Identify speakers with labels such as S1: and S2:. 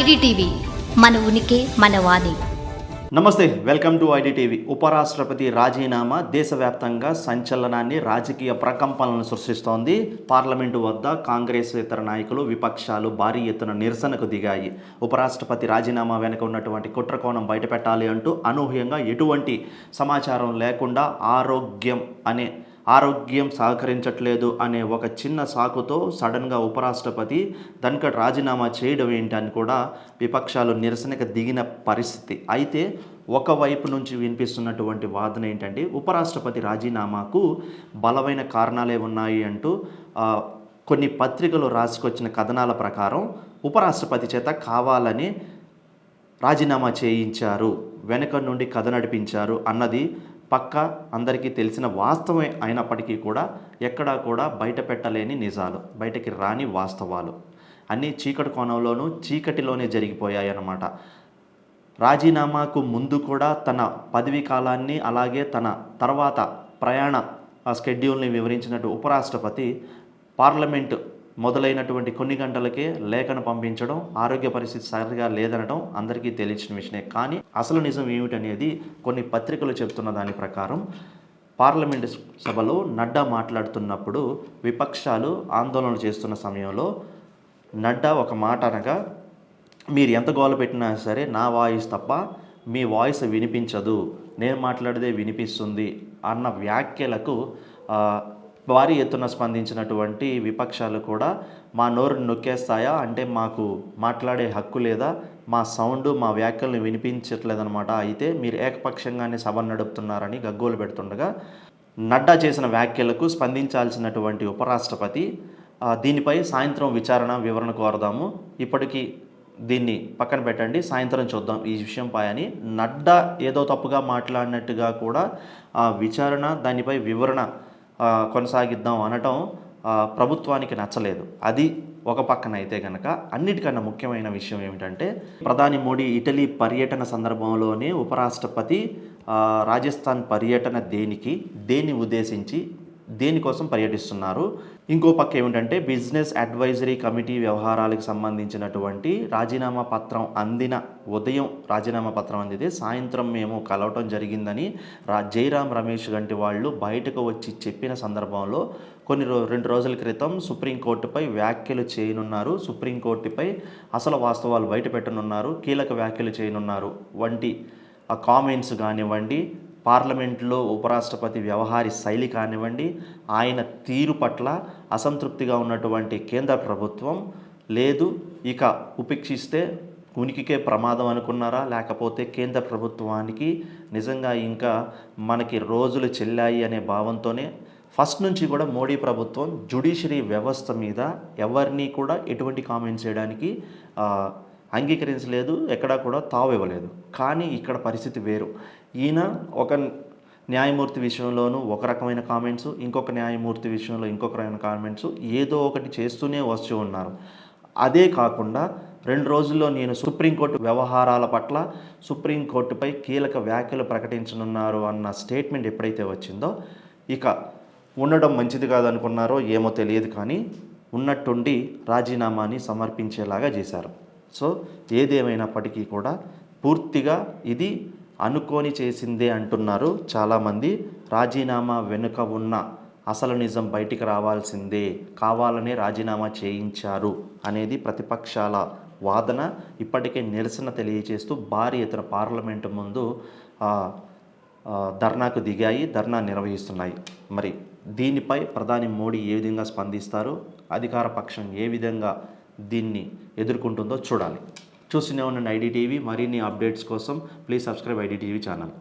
S1: IDTV మన ఉనికి మన వాణి.
S2: నమస్తే వెల్కమ్ టు ఐడిటీవీ. ఉపరాష్ట్రపతి రాజీనామా దేశవ్యాప్తంగా సంచలనాన్ని రాజకీయ ప్రకంపనలను సృష్టిస్తోంది. పార్లమెంటు వద్ద కాంగ్రెస్ ఇతర నాయకులు విపక్షాలు భారీ ఎత్తున నిరసనకు దిగాయి. ఉపరాష్ట్రపతి రాజీనామా వెనుక ఉన్నటువంటి కుట్రకోణం బయటపెట్టాలి అంటూ అనూహ్యంగా ఎటువంటి సమాచారం లేకుండా ఆరోగ్యం అనే ఆరోగ్యం సహకరించట్లేదు అనే ఒక చిన్న సాకుతో సడన్గా ఉపరాష్ట్రపతి ధన్కడ్ రాజీనామా చేయడం ఏంటని కూడా విపక్షాలు నిరసనకు దిగిన పరిస్థితి. అయితే ఒకవైపు నుంచి వినిపిస్తున్నటువంటి వాదన ఏంటంటే ఉపరాష్ట్రపతి రాజీనామాకు బలమైన కారణాలే ఉన్నాయి అంటూ కొన్ని పత్రికలు రాసుకొచ్చిన కథనాల ప్రకారం ఉపరాష్ట్రపతి చేత కావాలని రాజీనామా చేయించారు వెనక నుండి కథ నడిపించారు అన్నది పక్క అందరికీ తెలిసిన వాస్తవం అయినప్పటికీ కూడా ఎక్కడా కూడా బయట పెట్టలేని నిజాలు బయటకి రాని వాస్తవాలు. అన్నీ చీకటి కోణంలోనూ చీకటిలోనే జరిగిపోయాయి అన్నమాట రాజీనామాకు ముందు కూడా తన పదవీ కాలాన్ని అలాగే తన తర్వాత ప్రయాణ స్కెడ్యూల్ని వివరించినట్టు ఉపరాష్ట్రపతి పార్లమెంట్ మొదలైనటువంటి కొన్ని గంటలకే లేఖను పంపించడం ఆరోగ్య పరిస్థితి సరిగా లేదనడం అందరికీ తెలిసిన విషయమే. కానీ అసలు నిజం ఏమిటనేది కొన్ని పత్రికలు చెప్తున్న దాని ప్రకారం పార్లమెంట్ సభలో నడ్డా మాట్లాడుతున్నప్పుడు విపక్షాలు ఆందోళన చేస్తున్న సమయంలో నడ్డా ఒక మాట అనగా మీరు ఎంత గోల పెట్టినా సరే నా వాయిస్ తప్ప మీ వాయిస్ వినిపించదు. నేను మాట్లాడితే వినిపిస్తుంది అన్న వ్యాఖ్యలకు భారీ ఎత్తున స్పందించినటువంటి విపక్షాలు కూడా మా నోరు నొక్కేస్తాయా? అంటే మాకు మాట్లాడే హక్కు లేదా? మా సౌండ్ మా వ్యాఖ్యలను వినిపించట్లేదన్నమాట. అయితే మీరు ఏకపక్షంగానే సభ నడుపుతున్నారని గగ్గోలు పెడుతుండగా నడ్డా చేసిన వ్యాఖ్యలకు స్పందించాల్సినటువంటి ఉపరాష్ట్రపతి దీనిపై సాయంత్రం విచారణ వివరణ కోరదాము. ఇప్పటికీ దీన్ని పక్కన పెట్టండి సాయంత్రం చూద్దాం ఈ విషయంపై అని. నడ్డా ఏదో తప్పుగా మాట్లాడినట్టుగా కూడా ఆ విచారణ దానిపై వివరణ కొనసాగిద్దాం అనటం ప్రభుత్వానికి నచ్చలేదు. అది ఒక పక్కన అయితే కనుక అన్నిటికన్నా ముఖ్యమైన విషయం ఏమిటంటే ప్రధాని మోడీ ఇటలీ పర్యటన సందర్భంలోనే ఉపరాష్ట్రపతి రాజస్థాన్ పర్యటన దేనికి దేన్ని ఉద్దేశించి దేనికోసం పర్యటిస్తున్నారు? ఇంకో పక్క ఏమిటంటే బిజినెస్ అడ్వైజరీ కమిటీ వ్యవహారాలకు సంబంధించినటువంటి రాజీనామా పత్రం అందిన ఉదయం రాజీనామా పత్రం అందితే సాయంత్రం మేము కలవటం జరిగిందని రా జయరాం రమేష్ గంటి వాళ్ళు బయటకు వచ్చి చెప్పిన సందర్భంలో కొన్ని రో రెండు రోజుల క్రితం సుప్రీంకోర్టుపై వ్యాఖ్యలు చేయనున్నారు. సుప్రీంకోర్టుపై అసలు వాస్తవాలు బయట పెట్టనున్నారు కీలక వ్యాఖ్యలు చేయనున్నారు. వంటి ఆ కామెంట్స్ కానివ్వండి పార్లమెంట్లో ఉపరాష్ట్రపతి వ్యవహారి శైలి కానివ్వండి ఆయన తీరు పట్ల అసంతృప్తిగా ఉన్నటువంటి కేంద్ర ప్రభుత్వం లేదు. ఇక ఉపేక్షిస్తే ఉనికికే ప్రమాదం అనుకున్నారా? లేకపోతే కేంద్ర ప్రభుత్వానికి నిజంగా ఇంకా మనకి రోజులు చెల్లాయి అనే భావంతోనే? ఫస్ట్ నుంచి కూడా మోడీ ప్రభుత్వం జుడిషియరీ వ్యవస్థ మీద ఎవరిని కూడా ఎటువంటి కామెంట్స్ చేయడానికి అంగీకరించలేదు ఎక్కడా కూడా తావు ఇవ్వలేదు కానీ ఇక్కడ పరిస్థితి వేరు. ఈయన ఒక న్యాయమూర్తి విషయంలోనూ ఒక రకమైన కామెంట్స్ ఇంకొక న్యాయమూర్తి విషయంలో ఇంకొక రకమైన కామెంట్స్ ఏదో ఒకటి చేస్తూనే వస్తూ ఉన్నారు. అదే కాకుండా రెండు రోజుల్లో నేను సుప్రీంకోర్టు వ్యవహారాల పట్ల సుప్రీంకోర్టుపై కీలక వ్యాఖ్యలు ప్రకటించనున్నారు అన్న స్టేట్మెంట్ ఎప్పుడైతే వచ్చిందో ఇక ఉండడం మంచిది కాదనుకున్నారో ఏమో తెలియదు కానీ ఉన్నట్టుండి రాజీనామాని సమర్పించేలాగా చేశారు. సో ఏదేమైనప్పటికీ కూడా పూర్తిగా ఇది అనుకోని చేసిందే అంటున్నారు చాలామంది. రాజీనామా వెనుక ఉన్న అసలు నిజం బయటికి రావాల్సిందే కావాలనే రాజీనామా చేయించారు అనేది ప్రతిపక్షాల వాదన. ఇప్పటికే నిరసన తెలియజేస్తూ భారీ ఎత్తున పార్లమెంటు ముందు ధర్నాకు దిగాయి ధర్నా నిర్వహిస్తున్నాయి. మరి దీనిపై ప్రధాని మోడీ ఏ విధంగా స్పందిస్తారు? అధికార పక్షం ఏ విధంగా దీన్ని ఎదుర్కొంటుందో చూడాలి. చూస్తూనే ఉండండి ఐడిటీవీ మరిన్ని అప్డేట్స్ కోసం ప్లీజ్ సబ్స్క్రైబ్ ఐడిటీవీ ఛానల్.